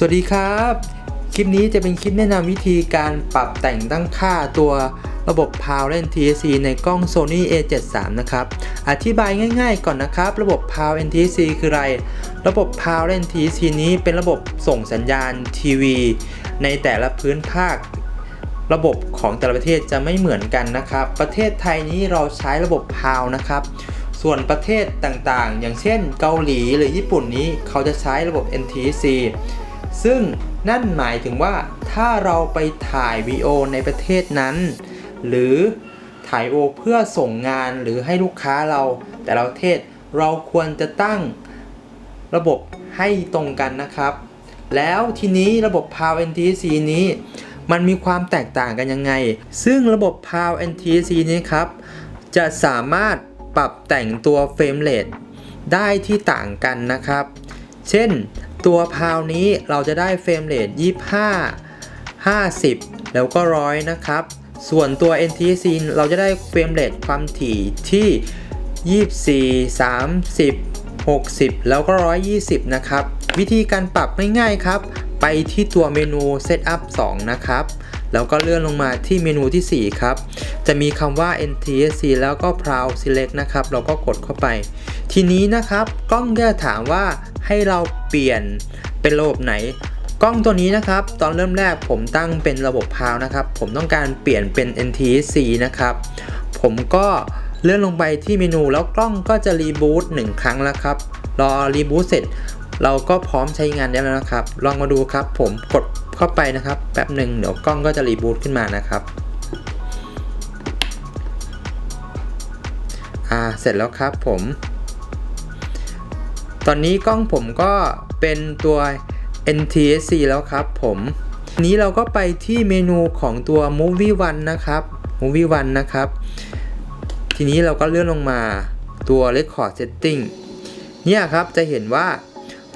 สวัสดีครับ คลิปนี้จะเป็นคลิปแนะนำวิธีการปรับแต่งตั้งค่าตัวระบบ Power Lens TSC ในกล้อง Sony A73 นะครับ อธิบายง่ายๆก่อนนะครับ ระบบ Power n TSC คืออะไร ระบบ Power Lens TSC นี้เป็นระบบส่งสัญญาณทีวี ในแต่ละพื้นภาค ระบบของแต่ละประเทศจะไม่เหมือนกันนะครับ ประเทศไทยนี้เราใช้ระบบ PAL นะครับส่วนประเทศต่างๆ อย่างเช่นเกาหลีหรือญี่ปุ่นนี้เขาจะใช้ระบบ NTSC ซึ่งนั่นหมายถึงว่าถ้าเราไปถ่ายวีโอในประเทศนั้น หรือถ่ายโอเพื่อส่งงานหรือให้ลูกค้าเราแต่ละประเทศเราควรจะตั้งระบบให้ตรงกันนะครับ แล้วทีนี้ระบบ PAL NTC นี้ มันมีความแตกต่างกันยังไง ซึ่งระบบ PAL NTC นี้ครับ จะสามารถปรับแต่งตัวเฟรมเรทได้ที่ต่างกันนะครับ เช่น ตัว PAL นี้เราจะได้เฟรมเรท25 50 แล้วก็ร้อยนะครับ ส่วนตัว NTSC เราจะได้เฟรมเรทความถี่ที่ 24 30 60 แล้วก็ 120 นะครับ วิธีการปรับง่ายๆครับ ไปที่ตัวเมนู Setup 2 นะครับ แล้วก็เลื่อนลงมาที่เมนูที่ 4 ครับ จะมีคำว่า NTSC แล้วก็ Proud Select นะครับ เราก็กดเข้าไป ทีนี้นะครับ กล้องจะถามว่า ให้เราเปลี่ยนเป็นระบบไหน กล้องตัวนี้นะครับ ตอนเริ่มแรกผมตั้งเป็นระบบ PAL นะครับ ผมต้องการเปลี่ยนเป็น NTSC นะครับ ผมก็เลื่อนลงไปที่เมนูแล้วกล้องก็จะรีบูตหนึ่งครั้งแล้วครับ รอรีบูตเสร็จ เราก็พร้อมใช้งานได้แล้วนะครับ ลองมาดูครับ ผมกดเข้าไปนะครับ แป๊บหนึ่งเดี๋ยวกล้องก็จะรีบูตขึ้นมานะครับอ่าเสร็จแล้วครับผม ตอนนี้กล้องผมก็เป็นตัว NTSC แล้วครับผมนี้เราก็ไปที่เมนูของตัว Movie One นะครับ Movie One นะครับ ทีนี้เราก็เลื่อนลงมาตัว Record Setting เนี่ยครับจะเห็นว่า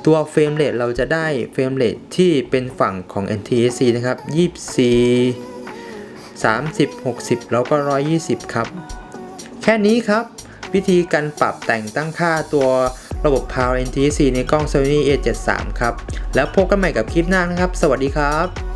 ตัวเฟรมเรทเราจะได้เฟรมเรทที่เป็นฝั่งของ NTSC นะครับ 24 30 60 แล้วก็ 120 ครับ แค่นี้ครับ วิธีการปรับแต่งตั้งค่าตัว ระบบ Power NTSC ในกล้อง Sony A73 ครับ แล้วพบกันใหม่กับคลิปหน้านะครับ สวัสดีครับ